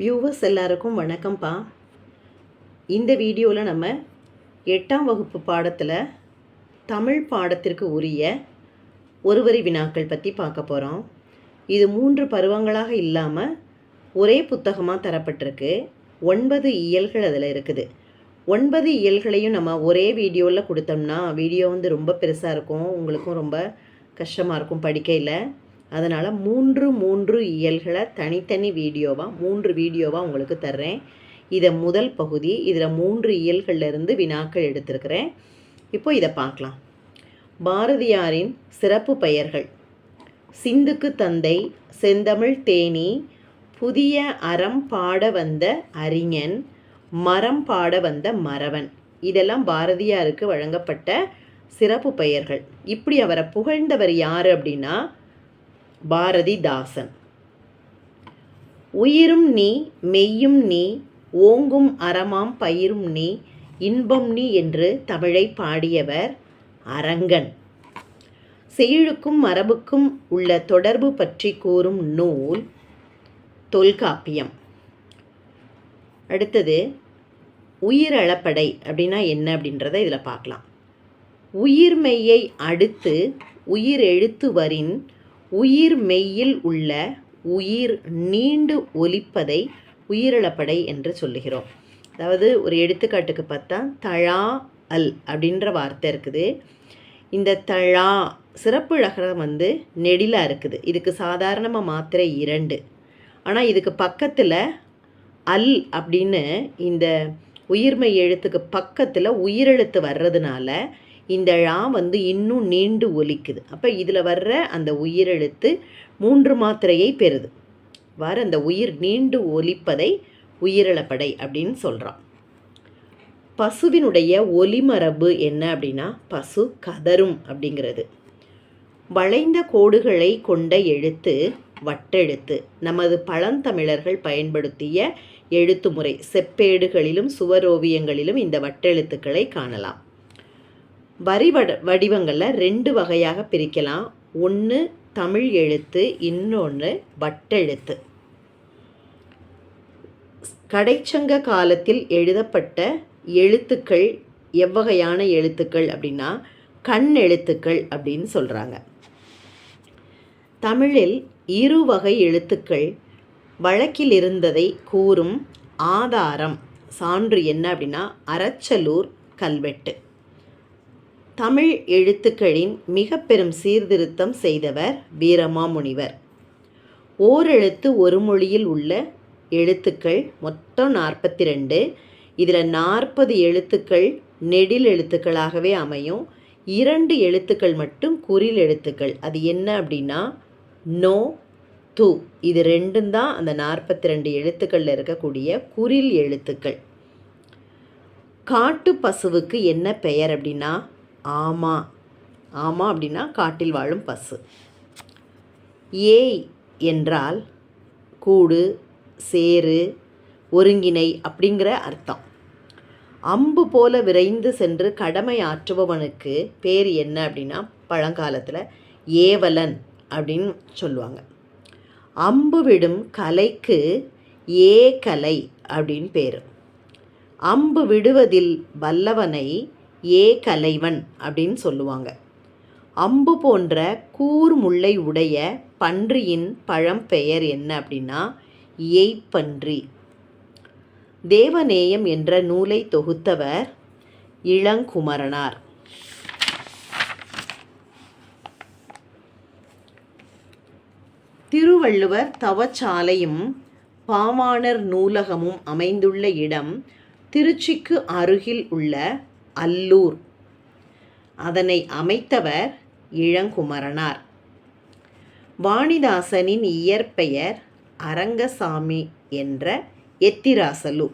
Viewers எல்லாருக்கும் வணக்கம்ப்பா. இந்த வீடியோவில் நம்ம எட்டாம் வகுப்பு பாடத்தில் தமிழ் பாடத்திற்கு உரிய ஒருவரி வினாக்கள் பற்றி பார்க்க போகிறோம் இது மூன்று பருவங்களாக இல்லாமல் ஒரே புத்தகமாக தரப்பட்டிருக்கு. ஒன்பது இயல்கள் அதில் இருக்குது. ஒன்பது இயல்களையும் நம்ம ஒரே வீடியோவில் கொடுத்தோம்னா வீடியோ வந்து ரொம்ப பெருசாக இருக்கும். உங்களுக்கும் ரொம்ப கஷ்டமாக இருக்கும் படிக்கையில். அதனால் மூன்று மூன்று இயல்களை தனித்தனி வீடியோவாக மூன்று வீடியோவாக உங்களுக்கு தர்றேன். இதை முதல் பகுதி இதில் மூன்று இயல்கள்லேருந்து வினாக்கள் எடுத்திருக்கிறேன். இப்போ இதை பார்க்கலாம். பாரதியாரின் சிறப்பு பெயர்கள். சிந்துக்கு தந்தை செந்தமிழ் தேனி புதிய அறம் பாட வந்த அறிஞன் மரம் பாட வந்த மறவன். இதெல்லாம் பாரதியாருக்கு வழங்கப்பட்ட சிறப்பு பெயர்கள். இப்படி அவரை புகழ்ந்தவர் யார் அப்படின்னா பாரதிதாசன். உயிரும் நீ மெய்யும் நீ ஓங்கும் அறமாம் பயிரும் நீ இன்பம் நீ என்று தமிழை பாடியவர் அரங்கன். செயலுக்கும் மரபுக்கும் உள்ள தொடர்பு பற்றி கூறும் நூல் தொல்காப்பியம். அடுத்தது உயிரளப்படை அப்படின்னா என்ன அப்படின்றத இதில் பார்க்கலாம். உயிர்மெய்யை அடுத்து உயிர் எழுத்து வரின் உயிர் மெய்யில் உள்ள உயிர் நீண்டு ஒலிப்பதை உயிரிழப்படை என்று சொல்லுகிறோம். அதாவது ஒரு எடுத்துக்காட்டுக்கு பார்த்தா தழா அல் அப்படின்ற வார்த்தை இருக்குது. இந்த தழா சிறப்பு ழகரம் வந்து நெடிலாக இருக்குது. இதுக்கு சாதாரணமாக மாத்திரை இரண்டு. ஆனால் இதுக்கு பக்கத்தில் அல் அப்படின்னு இந்த உயிர்மை எழுத்துக்கு பக்கத்தில் உயிரெழுத்து வர்றதுனால இந்த ழா வந்து இன்னும் நீண்டு ஒலிக்குது. அப்போ இதில் வர்ற அந்த உயிரெழுத்து மூன்று மாத்திரையை பெறுது. வர அந்த உயிர் நீண்டு ஒலிப்பதை உயிரிழப்படை அப்படின்னு சொல்கிறான் பசுவினுடைய ஒலிமரபு என்ன அப்படின்னா பசு கதரும் அப்படிங்கிறது. வளைந்த கோடுகளை கொண்ட எழுத்து வட்டெழுத்து. நமது பழந்தமிழர்கள் பயன்படுத்திய எழுத்து முறை செப்பேடுகளிலும் சுவரோவியங்களிலும் இந்த வட்டெழுத்துக்களை காணலாம். வரி வட வடிவங்களில் ரெண்டு வகையாக பிரிக்கலாம். ஒன்று தமிழ் எழுத்து இன்னொன்று வட்டெழுத்து கடைச்சங்க காலத்தில் எழுதப்பட்ட எழுத்துக்கள் எவ்வகையான எழுத்துக்கள் அப்படின்னா கண் எழுத்துக்கள் அப்படின்னு சொல்கிறாங்க தமிழில் இரு வகை எழுத்துக்கள் வழக்கில் இருந்ததை கூறும் ஆதாரம் சான்று என்ன அப்படின்னா அறச்சலூர் கல்வெட்டு. தமிழ் எழுத்துக்களின் மிக பெரும் சீர்திருத்தம் செய்தவர் வீரமாமுனிவர். ஓரெழுத்து ஒரு மொழியில் உள்ள எழுத்துக்கள் மொத்தம் நாற்பத்தி ரெண்டு இதில் நாற்பது எழுத்துக்கள் நெடில் எழுத்துக்களாகவே அமையும். இரண்டு எழுத்துக்கள் மட்டும் குறில் எழுத்துக்கள். அது என்ன அப்படின்னா நோ து. இது ரெண்டும் தான் அந்த நாற்பத்தி ரெண்டு எழுத்துக்களில் இருக்கக்கூடிய குறில் எழுத்துக்கள். காட்டு பசுவுக்கு என்ன பெயர் அப்படின்னா ஆமா. ஆமா அப்படின்னா காட்டில் வாழும் பசு. ஏய் என்றால் கூடு சேரு ஒருங்கிணை அப்படிங்கிற அர்த்தம். அம்பு போல விரைந்து சென்று கடமை ஆற்றுபவனுக்கு பேர் என்ன அப்படின்னா பழங்காலத்தில் ஏவலன் அப்படின்னு சொல்லுவாங்க. அம்பு விடும் கலைக்கு ஏ கலை அப்படின்னு பேர். அம்பு விடுவதில் வல்லவனை ஏ கலைவன் அப்படின்னு சொல்லுவாங்க. அம்பு போன்ற கூர் முல்லை உடைய பன்றியின் பழம்பெயர் என்ன அப்படின்னா ஏய்ப்பன்றி. தேவநேயம் என்ற நூலை தொகுத்தவர் இளங்குமரனார். திருவள்ளுவர் தவச்சாலையும் பாவாணர் நூலகமும் அமைந்துள்ள இடம் திருச்சிக்கு அருகில் உள்ள அல்லூர். அதனை அமைத்தவர் இளங்குமரனார். வாணிதாசனின் இயற்பெயர் அரங்கசாமி என்ற எத்திராசலு.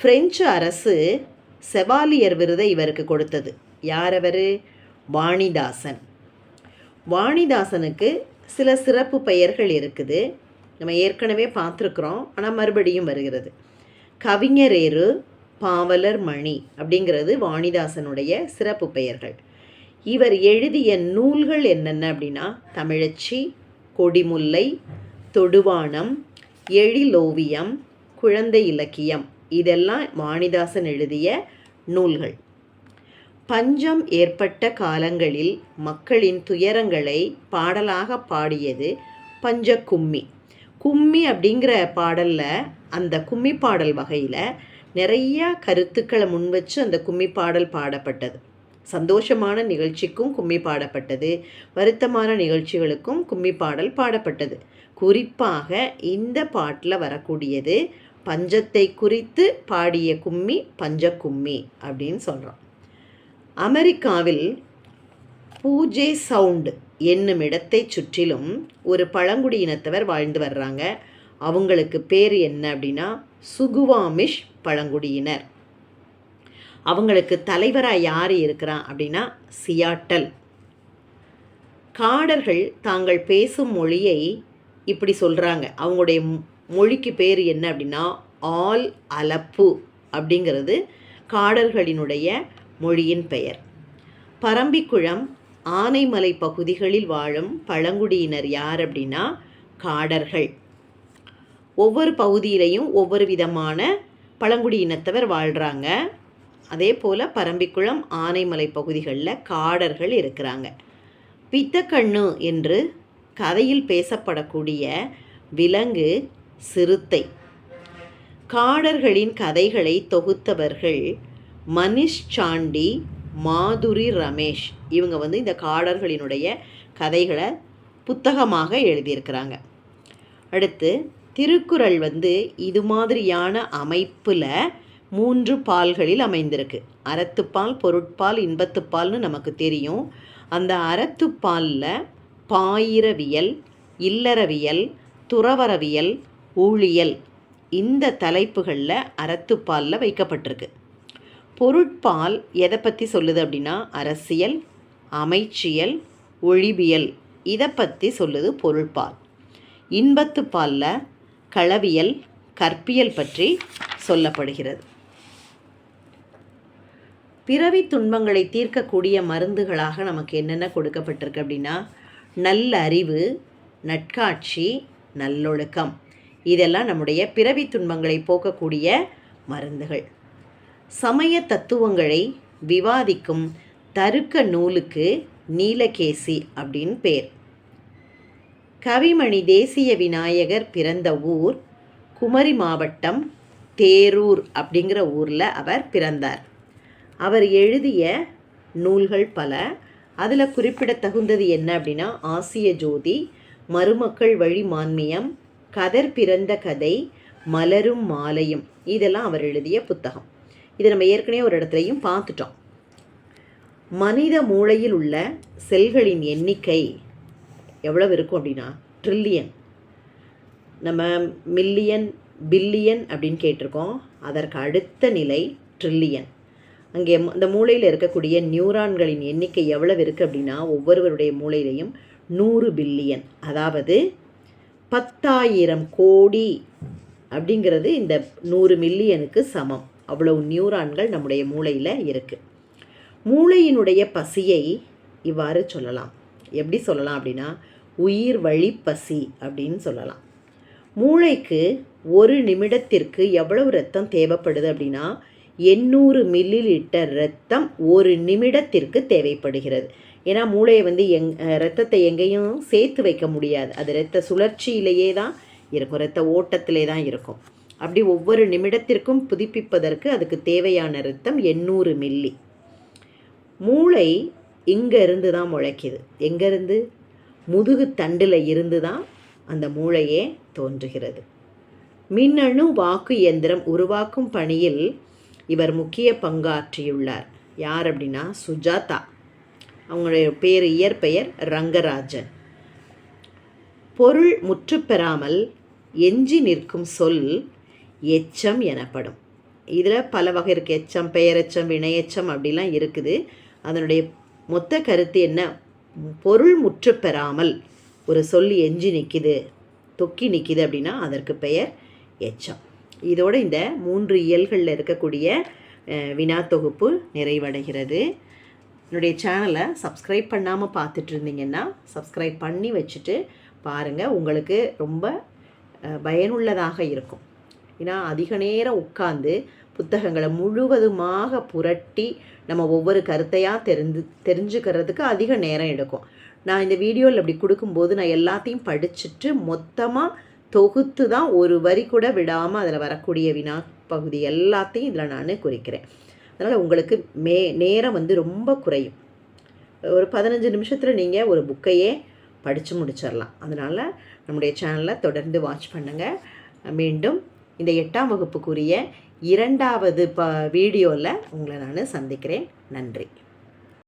பிரெஞ்சு அரசு செவாலியர் விருதை இவருக்கு கொடுத்தது. யார் அவர் வாணிதாசன். வாணிதாசனுக்கு சில சிறப்பு பெயர்கள் இருக்குது. நம்ம ஏற்கனவே பார்த்துருக்குறோம். ஆனால் மறுபடியும் வருகிறது. கவிஞரேறு பாவலர் மணி அப்படிங்கிறது வாணிதாசனுடைய சிறப்பு பெயர்கள். இவர் எழுதிய நூல்கள் என்னென்ன அப்படின்னா தமிழச்சி கொடிமுல்லை தொடுவானம் எழிலோவியம் குழந்தை இலக்கியம் இதெல்லாம் வாணிதாசன் எழுதிய நூல்கள். பஞ்சம் ஏற்பட்ட காலங்களில் மக்களின் துயரங்களை பாடலாக பாடியது பஞ்ச கும்மி கும்மி அப்படிங்கிற பாடலில் அந்த கும்மி பாடல் வகையில் நிறையா கருத்துக்களை முன் வச்சு அந்த கும்மி பாடல் பாடப்பட்டது. சந்தோஷமான நிகழ்ச்சிக்கும் கும்மி பாடப்பட்டது வருத்தமான நிகழ்ச்சிகளுக்கும் கும்மி பாடல் பாடப்பட்டது. குறிப்பாக இந்த பாட்டில் வரக்கூடியது பஞ்சத்தை குறித்து பாடிய கும்மி பஞ்ச கும்மி அப்படின்னு சொல்கிறோம் அமெரிக்காவில் பூஜே சவுண்டு என்னும் இடத்தை சுற்றிலும் ஒரு பழங்குடியினத்தவர் வாழ்ந்து வர்றாங்க. அவங்களுக்கு பேர் என்ன அப்படின்னா சுகுவாமிஷ் பழங்குடியினர். அவங்களுக்கு தலைவராக யார் இருக்கிறான் அப்படின்னா சியாட்டல். காடர்கள் தாங்கள் பேசும் மொழியை இப்படி சொல்கிறாங்க அவங்களுடைய மொழிக்கு பேர் என்ன அப்படின்னா ஆல் அலப்பு அப்படிங்கிறது காடர்களினுடைய மொழியின் பெயர். பரம்பிக்குளம் ஆனைமலை பகுதிகளில் வாழும் பழங்குடியினர் யார் அப்படின்னா காடர்கள். ஒவ்வொரு பகுதியிலையும் ஒவ்வொரு விதமான பழங்குடியினத்தவர் வாழ்கிறாங்க அதே போல் பரம்பிக்குளம் ஆனைமலை பகுதிகளில் காடர்கள் இருக்கிறாங்க. பித்தக்கண்ணு என்று கதையில் பேசப்படக்கூடிய விலங்கு சிறுத்தை. காடர்களின் கதைகளை தொகுத்தவர்கள் மனிஷ் சாண்டி மாதுரி ரமேஷ். இவங்க வந்து இந்த காடர்களினுடைய கதைகளை புத்தகமாக எழுதியிருக்கிறாங்க. அடுத்து திருக்குறள் வந்து இது மாதிரியான அமைப்பில் மூன்று பால்களில் அமைந்திருக்கு. அறத்துப்பால் பொருட்பால் இன்பத்துப்பால்னு நமக்கு தெரியும். அந்த அறத்துப்பாலில் பாயிரவியல் இல்லறவியல் துறவரவியல் ஊழியல் இந்த தலைப்புகளில் அறத்துப்பாலில் வைக்கப்பட்டிருக்கு. பொருட்பால் எதை பற்றி சொல்லுது அப்படின்னா அரசியல் அமைச்சியல் ஒழிபியல் இதை பற்றி சொல்லுது பொருட்பால். இன்பத்துப்பாலில் களவியல் கற்பியல் பற்றி சொல்லப்படுகிறது. பிறவி துன்பங்களை தீர்க்கக்கூடிய மருந்துகளாக நமக்கு என்னென்ன கொடுக்கப்பட்டிருக்கு அப்படின்னா நல்ல அறிவு நட்காட்சி நல்லொழுக்கம். இதெல்லாம் நம்முடைய பிறவி துன்பங்களை போக்கக்கூடிய மருந்துகள். சமய தத்துவங்களை விவாதிக்கும் தருக்க நூலுக்கு நீலகேசி அப்படின்னு பேர். கவிமணி தேசிய விநாயகர் பிறந்த ஊர் குமரி மாவட்டம் தேரூர் அப்படிங்கிற ஊரில் அவர் பிறந்தார். அவர் எழுதிய நூல்கள் பல. அதில் குறிப்பிடத்தகுந்தது என்ன அப்படின்னா ஆசிய ஜோதி மருமக்கள் வழி மான்மியம் கதர் பிறந்த கதை மலரும் மாலையும். இதெல்லாம் அவர் எழுதிய புத்தகம். இதை நம்ம ஏற்கனவே ஒரு இடத்துலையும் பார்த்துட்டோம். மனித மூளையில் உள்ள செல்களின் எண்ணிக்கை எவ்வளவு இருக்கும் அப்படின்னா ட்ரில்லியன் நம்ம மில்லியன் பில்லியன் அப்படின்னு கேட்டிருக்கோம். அதற்கு அடுத்த நிலை ட்ரில்லியன் அங்கே அந்த மூளையில் இருக்கக்கூடிய நியூரான்களின் எண்ணிக்கை எவ்வளவு இருக்குது அப்படின்னா ஒவ்வொருவருடைய மூளையிலையும் நூறு பில்லியன் அதாவது பத்தாயிரம் கோடி அப்படிங்கிறது இந்த நூறு மில்லியனுக்கு சமம். அவ்வளவு நியூரான்கள் நம்முடைய மூளையில் இருக்குது மூளையினுடைய பசியை இவ்வாறு சொல்லலாம். எப்படி சொல்லலாம் அப்படின்னா உயிர் வழி பசி அப்படின்னு சொல்லலாம். மூளைக்கு ஒரு நிமிடத்திற்கு எவ்வளவு ரத்தம் தேவைப்படுது அப்படின்னா எண்ணூறு மில்லி லிட்டர் ரத்தம் ஒரு நிமிடத்திற்கு தேவைப்படுகிறது. ஏன்னா மூளையை வந்து எங் ரத்தத்தை எங்கேயும் சேர்த்து வைக்க முடியாது. அது ரத்த சுழற்சியிலேயே தான் இருக்கும். ரத்த ஓட்டத்திலே தான் இருக்கும். அப்படி ஒவ்வொரு நிமிடத்திற்கும் புதுப்பிப்பதற்கு அதுக்கு தேவையான ரத்தம் எண்ணூறு மில்லி. மூளை இங்கேருந்து தான் முளைக்குது. எங்கேருந்து முதுகு தண்டில் இருந்து தான் அந்த மூளையே தோன்றுகிறது. மின்னணு வாக்கு இயந்திரம் உருவாக்கும் பணியில் இவர் முக்கிய பங்காற்றியுள்ளார். யார் அப்படின்னா சுஜாதா. அவங்களுடைய பேர் இயற்பெயர் ரங்கராஜன். பொருள் முற்றுப்பெறாமல் எஞ்சி நிற்கும் சொல் எச்சம் எனப்படும். இதில் பல வகை இருக்குது எச்சம் பெயரெச்சம் வினையச்சம் அப்படிலாம் இருக்குது. அதனுடைய மொத்த கருத்து என்ன? பொருள் முற்று பெறாமல் ஒரு சொல் எஞ்சி நிற்கிது தொக்கி நிற்கிது அப்படின்னா அதற்கு பெயர் எச்சம். இதோடு இந்த மூன்று இயல்களில் இருக்கக்கூடிய வினா தொகுப்பு நிறைவடைகிறது. என்னுடைய சேனலை சப்ஸ்கிரைப் பண்ணாமல் பார்த்துட்டு இருந்தீங்கன்னா சப்ஸ்கிரைப் பண்ணி வச்சுட்டு பாருங்கள் உங்களுக்கு ரொம்ப பயனுள்ளதாக இருக்கும். ஏன்னா அதிக நேரம் உட்காந்து புத்தகங்களை முழுவதுமாக புரட்டி நம்ம ஒவ்வொரு கருத்தையாக தெரிந்து தெரிஞ்சுக்கிறதுக்கு அதிக நேரம் எடுக்கும். நான் இந்த வீடியோவில் அப்படி கொடுக்கும்போது நான் எல்லாத்தையும் படிச்சுட்டு மொத்தமாக தொகுத்து தான் ஒரு வரி கூட விடாமல் அதில் வரக்கூடிய வினா பகுதி எல்லாத்தையும் இதில் நான் குறிக்கிறேன். அதனால் உங்களுக்கு மே நேரம் வந்து ரொம்ப குறையும். ஒரு பதினஞ்சு நிமிஷத்தில் நீங்கள் ஒரு புக்கையே படித்து முடிச்சிடலாம் அதனால் நம்முடைய சேனலை தொடர்ந்து வாட்ச் பண்ணுங்கள் மீண்டும் இந்த எட்டாம் வகுப்புக்குரிய இரண்டாவது ப வீடியோவில் உங்களை நான் சந்திக்கிறேன். நன்றி.